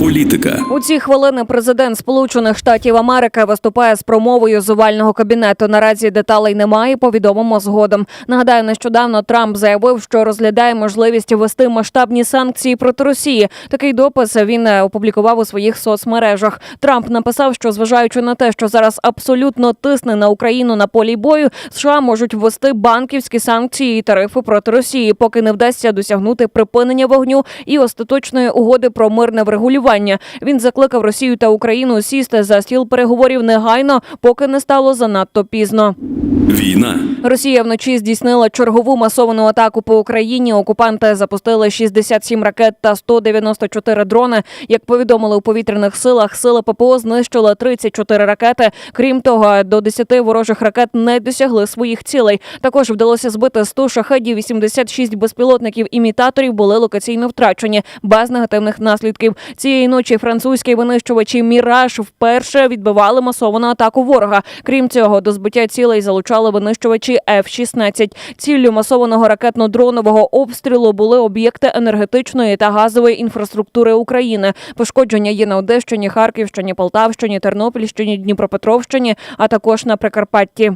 Політика, У ці хвилини президент Сполучених Штатів Америки виступає з промовою з овального кабінету. Наразі деталей немає. Повідомимо згодом. Нагадаю, нещодавно Трамп заявив, що розглядає можливість ввести масштабні санкції проти Росії. Такий допис він е, опублікував у своїх соцмережах. Трамп написав, що зважаючи на те, що зараз абсолютно тисне на Україну на полі бою, США можуть ввести банківські санкції і тарифи проти Росії, поки не вдасться досягнути припинення вогню і остаточної угоди про мирне врегулювання. Він закликав Росію та Україну сісти за стіл переговорів негайно, поки не стало занадто пізно. війна, Росія вночі здійснила чергову масовану атаку по Україні. Окупанти запустили 67 ракет та 194 дрони. Як повідомили у повітряних силах, сили ППО знищили 34 ракети. Крім того, до 10 ворожих ракет не досягли своїх цілей. Також вдалося збити 100 шахедів, 86 безпілотників імітаторів були локаційно втрачені без негативних наслідків. Цієї ночі французькі винищувачі Міраж вперше відбивали масовану атаку ворога. Крім цього, до збиття цілей залучали винищувачі F-16. Ціллю масованого ракетно-дронового обстрілу були об'єкти енергетичної та газової інфраструктури України. Пошкодження є на Одещині, Харківщині, Полтавщині, Тернопільщині, Дніпропетровщині, а також на Прикарпатті.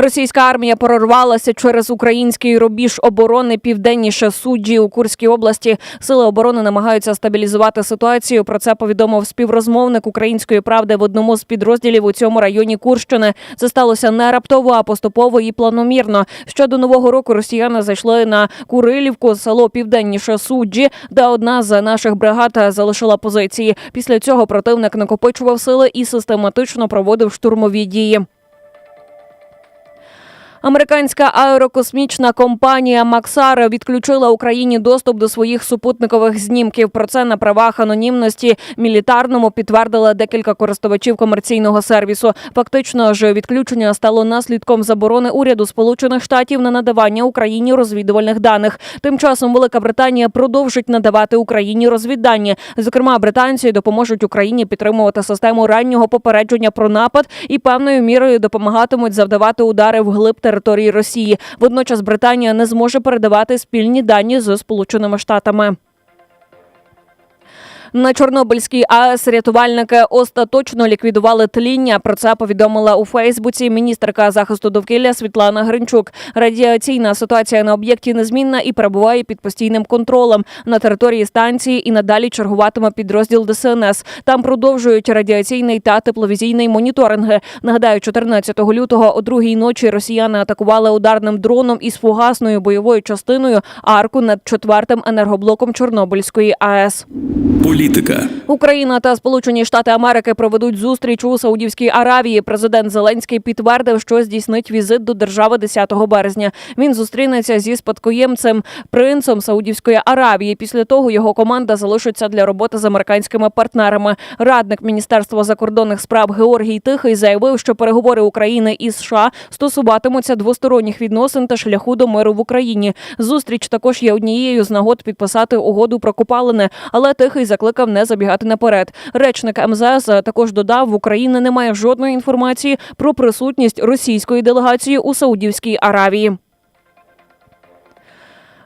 Російська армія прорвалася через український рубіж оборони південніше суджі у Курській області. Сили оборони намагаються стабілізувати ситуацію. Про це повідомив співрозмовник української правди в одному з підрозділів у цьому районі Курщини. Це сталося не раптово, а поступово і планомірно. Ще до нового року росіяни зайшли на Курилівку, село південніше суджі, де одна з наших бригад залишила позиції. Після цього противник накопичував сили і систематично проводив штурмові дії. Американська аерокосмічна компанія Максар відключила Україні доступ до своїх супутникових знімків. Про це на правах анонімності мілітарному підтвердили декілька користувачів комерційного сервісу. Фактично ж відключення стало наслідком заборони уряду Сполучених Штатів на надавання Україні розвідувальних даних. Тим часом Велика Британія продовжить надавати Україні розвіддані. Зокрема, британці допоможуть Україні підтримувати систему раннього попередження про напад і певною мірою допомагатимуть завдавати удари вглиб території Росії. Водночас Британія не зможе передавати спільні дані з Сполученими Штатами. На Чорнобильській АЕС рятувальники остаточно ліквідували тління. Про це повідомила у Фейсбуці міністерка захисту довкілля Світлана Гринчук. Радіаційна ситуація на об'єкті незмінна і перебуває під постійним контролем. На території станції і надалі чергуватиме підрозділ ДСНС. Там продовжують радіаційний та тепловізійний моніторинги. Нагадаю, 14 лютого о другій ночі росіяни атакували ударним дроном із фугасною бойовою частиною арку над четвертим енергоблоком Чорнобильської АЕС. Політика, Україна та Сполучені Штати Америки проведуть зустріч у Саудівській Аравії. Президент Зеленський підтвердив, що здійснить візит до держави 10 березня. Він зустрінеться зі спадкоємцем принцем Саудівської Аравії. Після того його команда залишиться для роботи з американськими партнерами. Радник Міністерства закордонних справ Георгій Тихий заявив, що переговори України і США стосуватимуться двосторонніх відносин та шляху до миру в Україні. Зустріч також є однією з нагод підписати угоду про копалини, але Тихий закликав не забігати наперед. Речник МЗС також додав, в Україні немає жодної інформації про присутність російської делегації у Саудівській Аравії.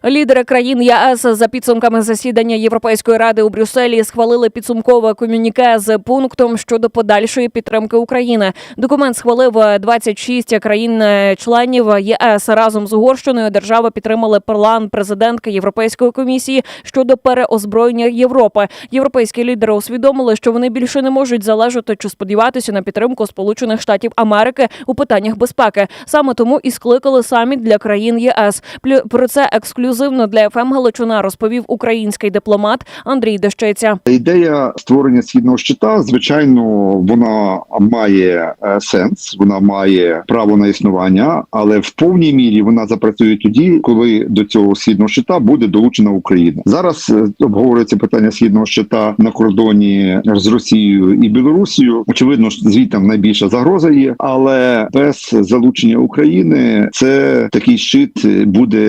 Лідери країн ЄС за підсумками засідання Європейської ради у Брюсселі схвалили підсумкове комюніке з пунктом щодо подальшої підтримки України. Документ схвалив 26 країн-членів ЄС разом з Угорщиною. Держава підтримали план президентки Європейської комісії щодо переозброєння Європи. Європейські лідери усвідомили, що вони більше не можуть залежати чи сподіватися на підтримку Сполучених Штатів Америки у питаннях безпеки. Саме тому і скликали саміт для країн ЄС. Про це ексклюзивно для ФМ Галичина розповів український дипломат Андрій Дещиця. Ідея створення східного щита, звичайно, вона має е, сенс, вона має право на існування, але в повній мірі вона запрацює тоді, коли до цього східного щита буде долучена Україна. Зараз е, обговорюється питання східного щита на кордоні з Росією і Білорусією. Очевидно, звідти найбільша загроза є, але без залучення України це такий щит буде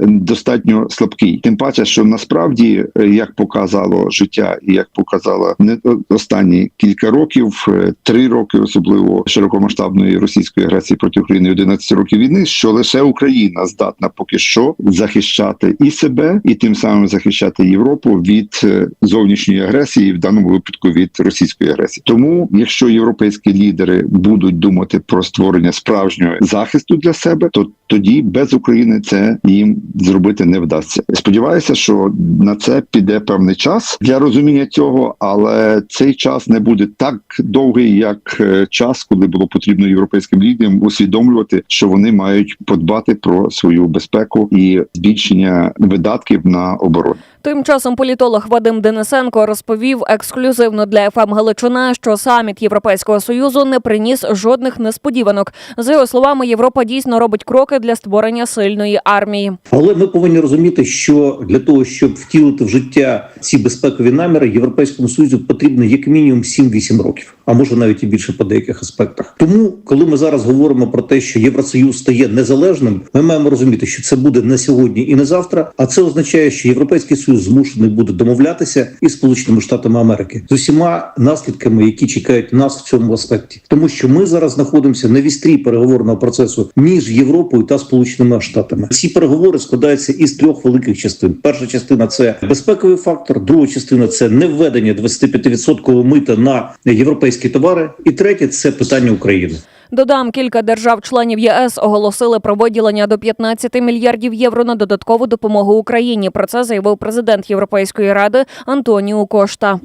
достатньо достатньо слабкий. Тим паче, що насправді, е, як показало життя, і як показало не останні кілька років, е, три роки, особливо широкомасштабної російської агресії проти України, 11 років війни, що лише Україна здатна поки що захищати і себе, і тим самим захищати Європу від е, зовнішньої агресії, в даному випадку від російської агресії. Тому, якщо європейські лідери будуть думати про створення справжнього захисту для себе, то тоді без України це їм зробити не вдасться. Сподіваюся, що на це піде певний час для розуміння цього, але цей час не буде так довгий, як е, час, коли було потрібно європейським лідерам усвідомлювати, що вони мають подбати про свою безпеку і збільшення видатків на оборону. Тим часом політолог Вадим Денисенко розповів ексклюзивно для ФМ Галичина, що саміт Європейського союзу не приніс жодних несподіванок. За його словами, Європа дійсно робить кроки для створення сильної армії. Але ми повинні розуміти, що для того, щоб втілити в життя ці безпекові наміри, європейському союзу потрібно як мінімум 7-8 років, а може навіть і більше по деяких аспектах. Тому, коли ми зараз говоримо про те, що Євросоюз стає незалежним, ми маємо розуміти, що це буде не сьогодні і не завтра. А це означає, що європейський союз змушений буде домовлятися із Сполученими Штатами Америки з усіма наслідками, які чекають нас в цьому аспекті, тому що ми зараз знаходимося на вістрі переговорного процесу між Європою та Сполученими Штатами. Ці переговори складаються із трьох великих частин. Перша частина це безпековий фактор, друга частина це невведення 25% мита на європейські товари, і третє це питання України. Додам, кілька держав-членів ЄС оголосили про виділення до 15 мільярдів євро на додаткову допомогу Україні. Про це заявив президент Європейської ради Антоніу Кошта.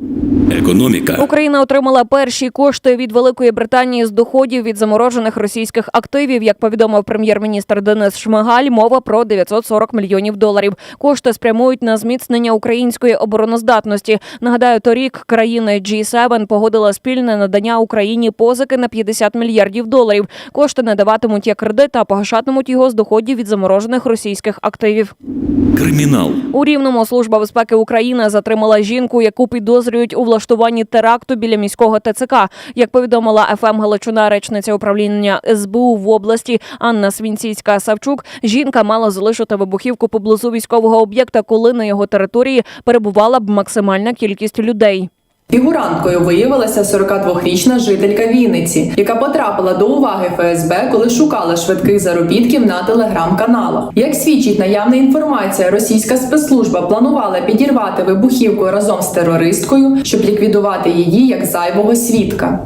Економіка. Україна отримала перші кошти від Великої Британії з доходів від заморожених російських активів. Як повідомив прем'єр-міністр Денис Шмигаль, мова про 940 мільйонів доларів. Кошти спрямують на зміцнення української обороноздатності. Нагадаю, торік країни G7 погодила спільне надання Україні позики на 50 мільярдів доларів. Кошти надаватимуть як кредит, а погашатимуть його з доходів від заморожених російських активів. Кримінал. У рівному служба безпеки України затримала жінку, яку підозрюють у влаштуванні теракту біля міського ТЦК. Як повідомила ФМ Галичина, речниця управління СБУ в області Анна Свінційська Савчук, жінка мала залишити вибухівку поблизу військового об'єкта, коли на його території перебувала б максимальна кількість людей. Фігуранткою виявилася 42-річна жителька Вінниці, яка потрапила до уваги ФСБ, коли шукала швидких заробітків на телеграм-каналах. Як свідчить наявна інформація, російська спецслужба планувала підірвати вибухівку разом з терористкою, щоб ліквідувати її як зайвого свідка.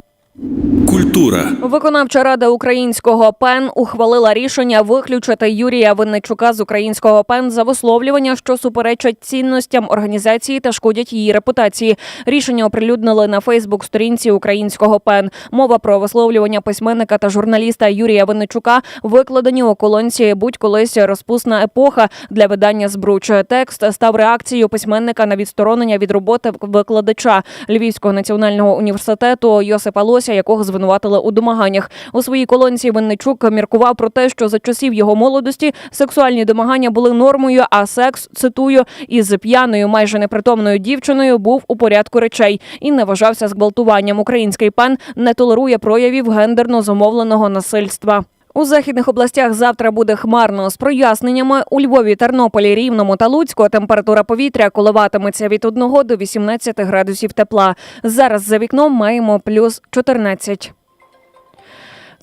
Культура. Виконавча рада українського ПЕН ухвалила рішення виключити Юрія Винничука з українського ПЕН за висловлювання, що суперечать цінностям організації та шкодять її репутації. Рішення оприлюднили на Фейсбук-сторінці українського ПЕН. Мова про висловлювання письменника та журналіста Юрія Винничука викладені у колонці будь-колись розпусна епоха для видання збруч. Текст став реакцією письменника на відсторонення від роботи викладача Львівського національного університету Йосипа Лося, якого звинуватили у домаганнях. У своїй колонці Винничук міркував про те, що за часів його молодості сексуальні домагання були нормою, а секс цитую із п'яною, майже непритомною дівчиною був у порядку речей і не вважався зґвалтуванням. Український пан не толерує проявів гендерно замовленого насильства. У західних областях завтра буде хмарно з проясненнями. У Львові, Тернополі, Рівному та Луцьку температура повітря коливатиметься від 1 до 18 градусів тепла. Зараз за вікном маємо плюс 14.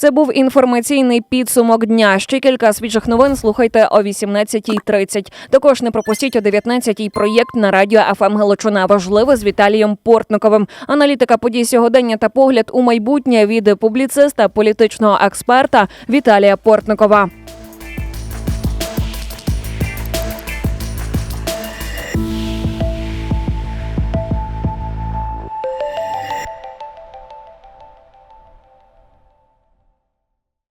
Це був інформаційний підсумок дня. Ще кілька свіжих новин слухайте о 18.30. Також не пропустіть о 19.00 проєкт на радіо ФМ Галичина. Важливе з Віталієм Портниковим. Аналітика подій сьогодення та погляд у майбутнє від публіциста, політичного експерта Віталія Портникова.